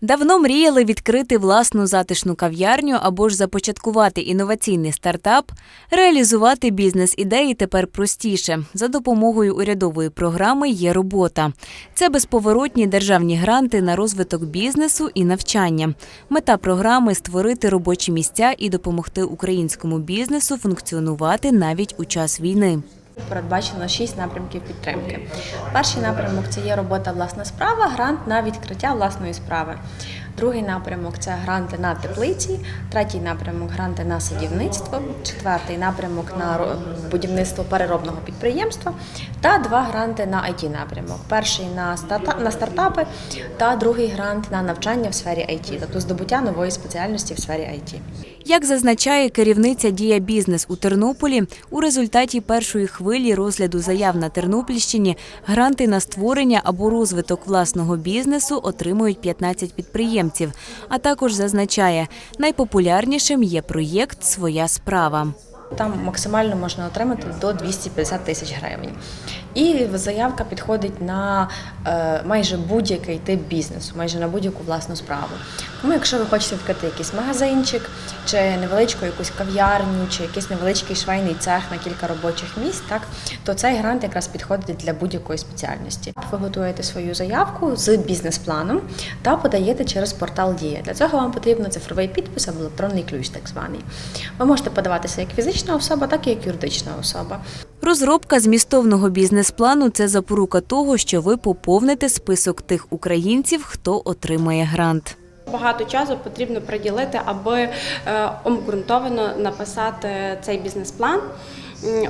Давно мріяли відкрити власну затишну кав'ярню або ж започаткувати інноваційний стартап. Реалізувати бізнес-ідеї тепер простіше. За допомогою урядової програми є робота. Це безповоротні державні гранти на розвиток бізнесу і навчання. Мета програми створити робочі місця і допомогти українському бізнесу функціонувати навіть у час війни. Передбачено шість напрямків підтримки. Перший напрямок це є робота власна справа, грант на відкриття власної справи. Другий напрямок це гранти на теплиці, третій напрямок гранти на садівництво, четвертий напрямок на будівництво переробного підприємства та два гранти на it напрямок. Перший на старта- на стартапи та другий грант на навчання в сфері IT, тобто здобуття нової спеціальності в сфері IT. Як зазначає керівниця Дія Бізнес у Тернополі, у результаті першої хвилі розгляду заяв на Тернопільщині гранти на створення або розвиток власного бізнесу отримують 15 підприємців. А також зазначає, найпопулярнішим є проєкт Своя справа. Там максимально можна отримати до 250 тисяч гривень. І заявка підходить на е, майже будь-який тип бізнесу, майже на будь-яку власну справу. Тому, якщо ви хочете відкрити якийсь магазинчик, чи невеличку якусь кав'ярню, чи якийсь невеличкий швейний цех на кілька робочих місць, так то цей грант якраз підходить для будь-якої спеціальності. Ви готуєте свою заявку з бізнес-планом та подаєте через портал Дія. Для цього вам потрібно цифровий підпис або електронний ключ, так званий. Ви можете подаватися як фізична особа, так і як юридична особа. Розробка змістовного бізнес-плану це запорука того, що ви поповните список тих українців, хто отримає грант. Багато часу потрібно приділити, аби е, обґрунтовано написати цей бізнес-план,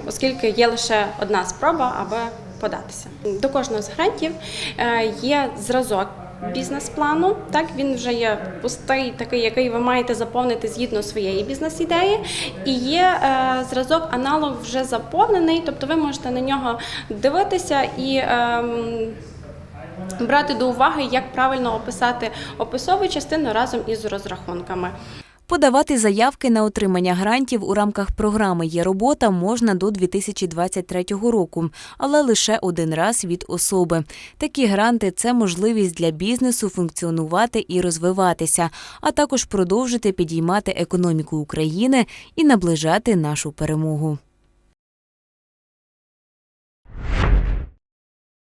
оскільки є лише одна спроба, аби податися. До кожного з грантів е, є зразок. Бізнес-плану, так він вже є пустий, такий, який ви маєте заповнити згідно своєї бізнес-ідеї, і є е, зразок аналог вже заповнений, тобто ви можете на нього дивитися і Е, брати до уваги, як правильно описати описову частину разом із розрахунками. Подавати заявки на отримання грантів у рамках програми є робота можна до 2023 року, але лише один раз від особи. Такі гранти це можливість для бізнесу функціонувати і розвиватися, а також продовжити підіймати економіку України і наближати нашу перемогу.